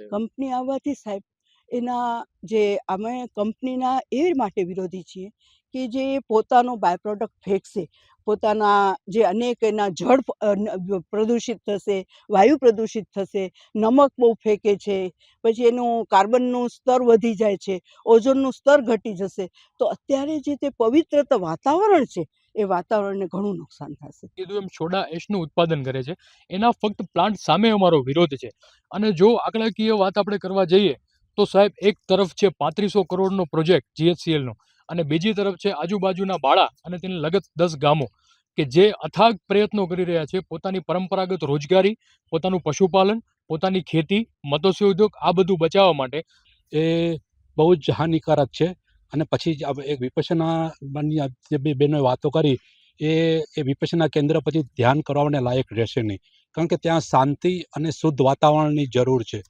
Company આવવાથી સાહેબ, એના જે અમે કંપનીના એ માટે વિરોધી છીએ કે જે પોતાનો બાય પ્રોડક્ટ ફેંકશે. પોતાના જે અનેક એના જળ પ્રદૂષિત થશે, વાયુ પ્રદૂષિત થશે, નમક બહુ ફેંકે છે, પછી એનું કાર્બનનું સ્તર વધી જાય છે, ઓઝોનનું સ્તર ઘટી જશે, તો અત્યારે જે તે પવિત્રતા વાતાવરણ છે, એ વાતાવરણને ઘણું નુકસાન થશે. કીધું એમ સોડા એશનું ઉત્પાદન કરે છે, એના ફક્ત પ્લાન્ટ સામે અમારો વિરોધ છે, અને જો આંકડાકીય વાત આપણે કરવા જઈએ, તો સાહેબ એક તરફ છે પાંત્રીસો કરોડનો પ્રોજેક્ટ જીએચસીએલનો અને બીજી તરફ છે આજુબાજુના બાળા અને તેને લગત દસ ગામો કે જે અથાગ પ્રયત્નો કરી રહ્યા છે. પોતાની પરંપરાગત રોજગારી, પોતાનું પશુપાલન, પોતાની ખેતી મત્સ્ય ઉદ્યોગ આ બધું બચાવવા માટે એ બહુ જ હાનિકારક છે. અને પછી એક વિપસનાની જે બે બહેનોએ વાતો કરી એ એ વિપસના કેન્દ્ર પછી ધ્યાન કરવાને લાયક રહેશે નહીં. કારણ કે ત્યાં શાંતિ અને શુદ્ધ વાતાવરણની જરૂર છે.